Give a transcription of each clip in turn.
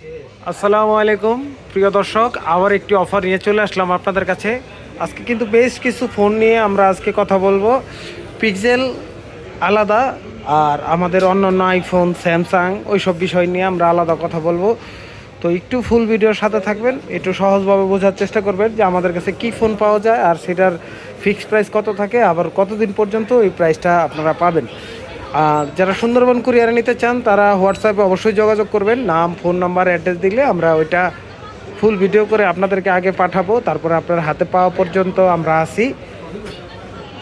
আসসালামু আলাইকুম প্রিয় দর্শক, আবার একটি অফার নিয়ে চলে আসলাম আপনাদের কাছে। আজকে কিন্তু বেশ কিছু ফোন নিয়ে আমরা আজকে কথা বলব। পিক্সেল আলাদা আর আমাদের অন্য অন্য আইফোন স্যামসাং ওইসব বিষয় নিয়ে আমরা আলাদা কথা বলব। তো একটু ফুল ভিডিওর সাথে থাকবেন, একটু সহজভাবে বোঝার চেষ্টা করবেন যে আমাদের কাছে কি ফোন পাওয়া যায় আর সেটার ফিক্সড প্রাইস কত থাকে, আবার কতদিন পর্যন্ত এই প্রাইসটা আপনারা পাবেন। আর যারা সুন্দরবন কুরিয়ারে নিতে চান, তারা হোয়াটসঅ্যাপে অবশ্যই যোগাযোগ করবেন। নাম, ফোন নাম্বার অ্যাড্রেস দিলে আমরা ওইটা ফুল ভিডিও করে আপনাদেরকে আগে পাঠাবো। তারপরে আপনার হাতে পাওয়া পর্যন্ত আমরা আসি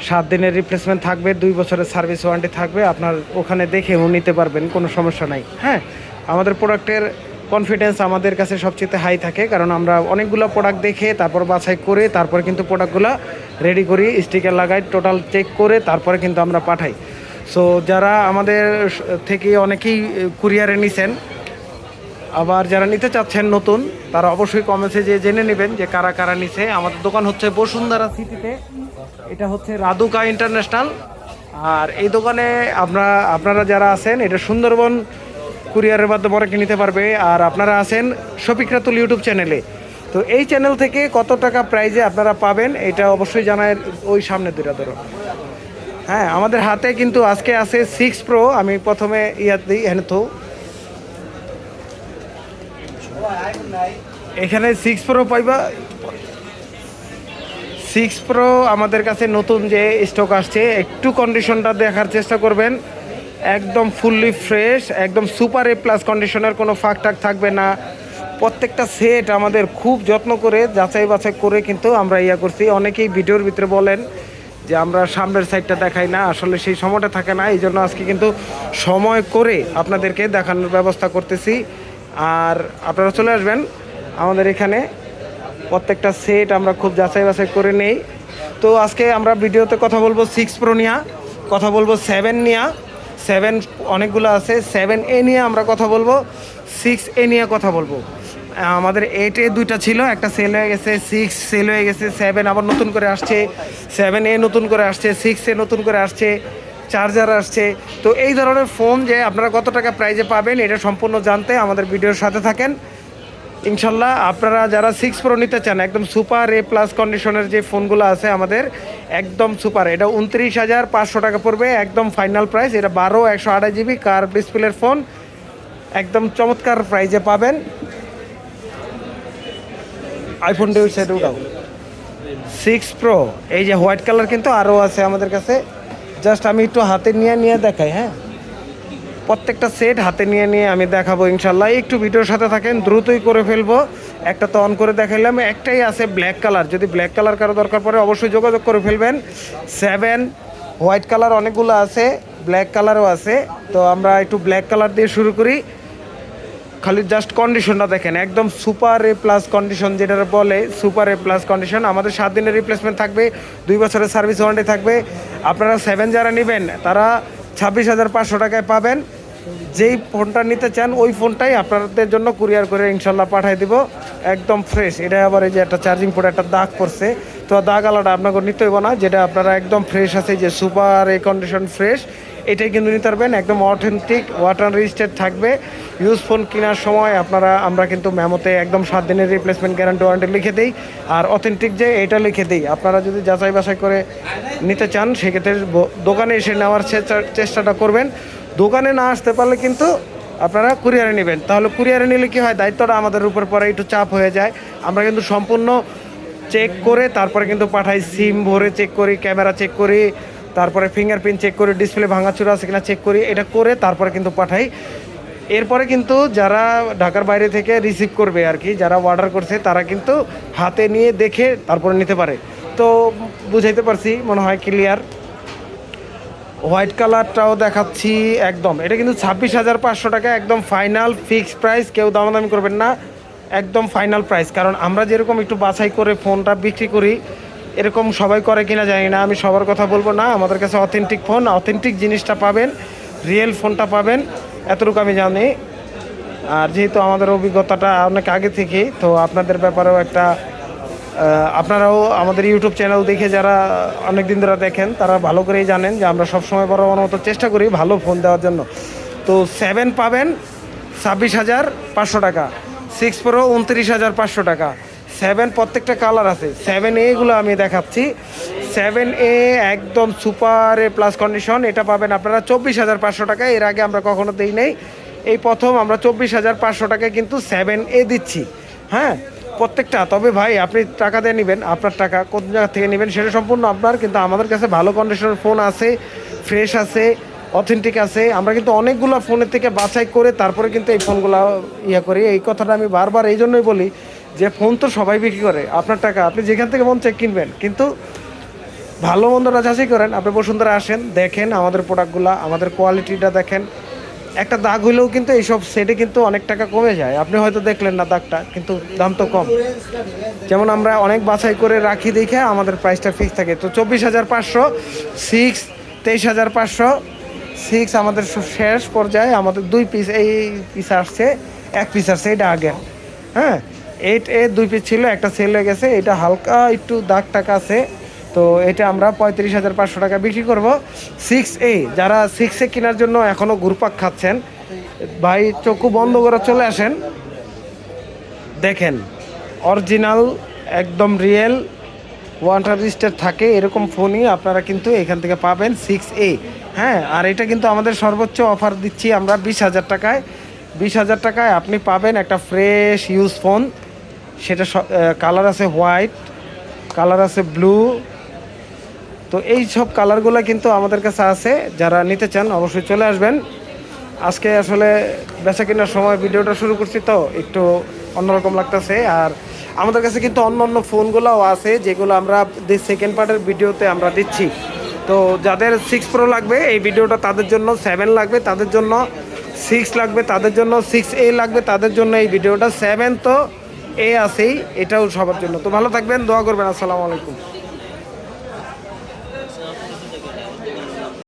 সাত দিনের রিপ্লেসমেন্ট থাকবে, দুই বছরের সার্ভিস ওয়ারেন্টি থাকবে। আপনার ওখানে দেখেও নিতে পারবেন, কোনো সমস্যা নাই। হ্যাঁ আমাদের প্রোডাক্টের কনফিডেন্স আমাদের কাছে সবচেয়ে হাই থাকে। কারণ আমরা অনেকগুলো প্রোডাক্ট দেখে, তারপর বাছাই করে, তারপর কিন্তু প্রোডাক্টগুলো রেডি করি স্টিকার লাগাই টোটাল চেক করে, তারপরে কিন্তু আমরা পাঠাই। সো যারা আমাদের থেকে অনেকেই কুরিয়ারে নিছেন, আবার যারা নিতে চাচ্ছেন নতুন, তারা অবশ্যই কমেন্টসে যে জেনে নেবেন যে কারা কারা নিছে। আমাদের দোকান হচ্ছে বসুন্ধরা সিটিতে। এটা হচ্ছে রাধুকা ইন্টারন্যাশনাল। আর এই দোকানে আপনারা আপনারা যারা আছেন, এটা সুন্দরবন কুরিয়ারের মাধ্যমে অনেকে নিতে পারবে। আর আপনারা আছেন শফিক রাতুল ইউটিউব চ্যানেলে। তো এই চ্যানেল থেকে কত টাকা প্রাইজে আপনারা পাবেন, এটা অবশ্যই জানায় ওই সামনে দুটা ধরো। হ্যাঁ আমাদের হাতে কিন্তু আজকে আছে সিক্স প্রো আমি প্রথমে দিই হ্যাঁ তো এখানে সিক্স প্রো পাইবা। সিক্স প্রো আমাদের কাছে নতুন যে স্টক আসছে, একটু কন্ডিশনটা দেখার চেষ্টা করবেন। একদম ফুললি ফ্রেশ একদম সুপার এ প্লাস কন্ডিশনের কোনো ফাঁক টাক থাকবে না। প্রত্যেকটা সেট আমাদের খুব যত্ন করে যাচাই বাছাই করে কিন্তু আমরা ইয়া করছি। অনেকেই ভিডিওর ভিতরে বলেন যে আমরা সামনের সাইডটা দেখাই না, আসলে সেই সময়টা থাকে না এই জন্য আজকে কিন্তু সময় করে আপনাদেরকে দেখানোর ব্যবস্থা করতেছি। আর আপনারা চলে আসবেন, আমাদের এখানে প্রত্যেকটা সেট আমরা খুব যাচাই বাছাই করে নেই। তো আজকে আমরা ভিডিওতে কথা বলব সিক্স প্রো নিয়া, কথা বলব সেভেন নিয়া। সেভেন অনেকগুলো আছে সেভেন এ নিয়ে আমরা কথা বলব সিক্স এ নিয়ে কথা বলব। আমাদের এইট দুইটা ছিল, একটা সেল হয়ে গেছে সিক্স সেল হয়ে গেছে সেভেন আবার নতুন করে আসছে সেভেন এ নতুন করে আসছে সিক্স এ নতুন করে আসছে চার্জার আসছে। তো এই ধরনের ফোন যে আপনারা কত টাকা প্রাইজে পাবেন, এটা সম্পূর্ণ জানতে আমাদের ভিডিওর সাথে থাকেন। ইনশাল্লাহ আপনারা যারা সিক্স প্রো নিতে চান, একদম সুপার এ প্লাস কন্ডিশনের যে ফোনগুলো আছে আমাদের, একদম সুপার এটা উনত্রিশ হাজার পাঁচশো টাকা পড়বে, একদম ফাইনাল প্রাইস এটা বারো, একশো আড়াই জিবি কার ডিসপ্লের ফোন একদম চমৎকার প্রাইজে পাবেন। আইফোন ডে সাইড উঠাও। সিক্স প্রো এই যে হোয়াইট কালার কিন্তু আরও আছে আমাদের কাছে। জাস্ট আমি একটু হাতে নিয়ে নিয়ে দেখাই হ্যাঁ? প্রত্যেকটা সেট হাতে নিয়ে নিয়ে আমি দেখাবো ইনশাল্লাহ একটু ভিডিওর সাথে থাকেন, দ্রুতই করে ফেলব। একটা তো অন করে দেখাইলাম, একটাই আছে ব্ল্যাক কালার যদি ব্ল্যাক কালার কারও দরকার পড়ে, অবশ্যই যোগাযোগ করে ফেলবেন। সেভেন হোয়াইট কালার অনেকগুলো আছে ব্ল্যাক কালারও আছে। তো আমরা একটু ব্ল্যাক কালার দিয়ে শুরু করি। খালি জাস্ট কন্ডিশনটা দেখেন, একদম সুপার এ প্লাস কন্ডিশন যেটা বলে সুপার এ প্লাস কন্ডিশন আমাদের সাত দিনের রিপ্লেসমেন্ট থাকবে, দুই বছরের সার্ভিস ওয়ারেন্টি থাকবে। আপনারা সেভেন যারা নেবেন, তারা ছাব্বিশ হাজার পাঁচশো টাকায় পাবেন। যেই ফোনটা নিতে চান, ওই ফোনটাই আপনাদের জন্য কুরিয়ার করে ইনশাল্লাহ পাঠাই দিব। একদম ফ্রেশ এটা আবার এই যে একটা চার্জিং পোর্টে একটা দাগ পড়ছে। তো দাগ আলাদা আপনাকে নিতে হইব না, যেটা আপনারা একদম ফ্রেশ আছে যে সুপার এ কন্ডিশন ফ্রেশ এটাই কিন্তু নিতে পারবেন, একদম অথেন্টিক ওয়াটার রেজিস্টার্ড থাকবে। ইউজ ফোন কেনার সময় আপনারা, আমরা কিন্তু মেমোতে একদম সাত দিনের রিপ্লেসমেন্ট গ্যারান্টি ওয়ারেন্টি লিখে দিই। আর অথেন্টিক যে, এটা লিখে দিই। আপনারা যদি যাচাই বাছাই করে নিতে চান, সেক্ষেত্রে দোকানে এসে নেওয়ার চেষ্টা- চেষ্টাটা করবেন। দোকানে না আসতে পারলে কিন্তু আপনারা কুরিয়ারে নেবেন। তাহলে কুরিয়ারে নিলে কি হয়? দায়িত্বটা আমাদের উপর পরে একটু চাপ হয়ে যায়। আমরা কিন্তু সম্পূর্ণ চেক করে, তারপরে কিন্তু পাঠাই সিম ভরে চেক করি ক্যামেরা চেক করি। তারপরে ফিঙ্গারপ্রিন্ট চেক করি ডিসপ্লে ভাঙাচুরা আছে কিনা চেক করি, এটা করে তারপরে কিন্তু পাঠাই। এরপরে কিন্তু যারা ঢাকার বাইরে থেকে রিসিভ করবে আর কি, যারা অর্ডার করছে, তারা কিন্তু হাতে নিয়ে দেখে তারপরে নিতে পারে। তো বুঝাইতে পারছি, মনে হয় ক্লিয়ার হোয়াইট কালারটাও দেখাচ্ছি একদম। এটা কিন্তু ছাব্বিশ হাজার পাঁচশো টাকা, একদম ফাইনাল ফিক্সড প্রাইস কেউ দামাদামি করবেন না। একদম ফাইনাল প্রাইস কারণ আমরা যেরকম একটু বাছাই করে ফোনটা বিক্রি করি এরকম সবাই করে কিনা জানি না, আমি সবার কথা বলব না। আমাদের কাছে অথেন্টিক ফোন অথেন্টিক জিনিসটা পাবেন রিয়েল ফোনটা পাবেন, এতটুকু আমি জানি। আর যেহেতু আমাদের অভিজ্ঞতাটা অনেক আগে থেকেই, তো আপনাদের ব্যাপারেও একটা আপনারাও আমাদের ইউটিউব চ্যানেল দেখে যারা অনেক দিন ধরে দেখেন, তারা ভালো করেই জানেন যে আমরা সবসময় বড় মতো চেষ্টা করি ভালো ফোন দেওয়ার জন্য। তো সেভেন পাবেন, ছাব্বিশ হাজার পাঁচশো টাকা সিক্স প্রো উনত্রিশ হাজার পাঁচশো টাকা। সেভেন প্রত্যেকটা কালার আছে। সেভেন এগুলো আমি দেখাচ্ছি। সেভেন এ একদম সুপার এ প্লাস কন্ডিশন এটা পাবেন আপনারা চব্বিশ হাজার পাঁচশো টাকা এর আগে আমরা কখনো দিই নেই। এই প্রথম আমরা চব্বিশ হাজার পাঁচশো টাকায় কিন্তু সেভেন এ দিচ্ছি। হ্যাঁ প্রত্যেকটা। তবে ভাই, আপনি টাকা দিয়ে নেবেন, আপনার টাকা কোন জায়গা থেকে নেবেন সেটা সম্পূর্ণ আপনার, কিন্তু আমাদের কাছে ভালো কন্ডিশনের ফোন আছে ফ্রেশ আছে অথেন্টিক আছে। আমরা কিন্তু অনেকগুলো ফোনের থেকে বাছাই করে তারপরে কিন্তু এই ফোনগুলো ইয়ে করি। এই কথাটা আমি বারবার এই জন্যই বলি যে ফোন তো সবাই বিক্রি করে, আপনার টাকা, আপনি যেখান থেকে মন চেক কিনবেন। কিন্তু ভালো মন্দটা যাচাই করেন, আপনি বসুন্ধরা আসেন, দেখেন আমাদের প্রোডাক্টগুলো আমাদের কোয়ালিটিটা দেখেন। একটা দাগ হইলেও কিন্তু এইসব সেটে কিন্তু অনেক টাকা কমে যায়। আপনি হয়তো দেখলেন না দাগটা, কিন্তু দাম তো কম। যেমন আমরা অনেক বাছাই করে রাখি দেখে আমাদের প্রাইসটা ফিক্স থাকে। তো চব্বিশ হাজার পাঁচশো সিক্স তেইশ হাজার পাঁচশো সিক্স আমাদের শেষ পর্যায়ে আমাদের দুই পিস এই পিস আসছে, এক পিস আসছে, এটা আগে হ্যাঁ? এইট এ দুই পিস ছিল, একটা সেল হয়ে গেছে। এটা হালকা একটু দাগ টাকা আছে। তো এটা আমরা পঁয়ত্রিশ হাজার পাঁচশো টাকা বিক্রি করব। সিক্স এ যারা সিক্স এ কেনার জন্য এখনও ঘুরপাক খাচ্ছেন, ভাই চক্ষু বন্ধ করে চলে আসেন। দেখেন অরিজিনাল একদম রিয়েল ওয়ান্টার রেজিস্টার থাকে, এরকম ফোনই আপনারা কিন্তু এখান থেকে পাবেন সিক্স এ হ্যাঁ আর এটা কিন্তু আমাদের সর্বোচ্চ অফার দিচ্ছি আমরা বিশ হাজার টাকায়। বিশ হাজার টাকায় আপনি পাবেন একটা ফ্রেশ ইউজ ফোন সেটা কালার আছে হোয়াইট, কালার আছে ব্লু। তো এই সব কালারগুলো কিন্তু আমাদের কাছে আছে। যারা নিতে চান অবশ্যই চলে আসবেন। আজকে আসলে বেচা কেনার সময় ভিডিওটা শুরু করছি তো, একটু অন্যরকম লাগতেছে। আর আমাদের কাছে কিন্তু অন্য অন্য ফোনগুলোও আছে, যেগুলো আমরা সেকেন্ড পার্টের ভিডিওতে আমরা দিচ্ছি। তো যাদের সিক্স প্রো লাগবে, এই ভিডিওটা তাদের জন্য সেভেন লাগবে, তাদের জন্য সিক্স লাগবে, তাদের জন্য সিক্স এ লাগবে, তাদের জন্য এই ভিডিওটা সেভেন তো এ আছেই এটাও সবার জন্য। তো ভালো থাকবেন দোয়া করবেন আসসালামু আলাইকুম।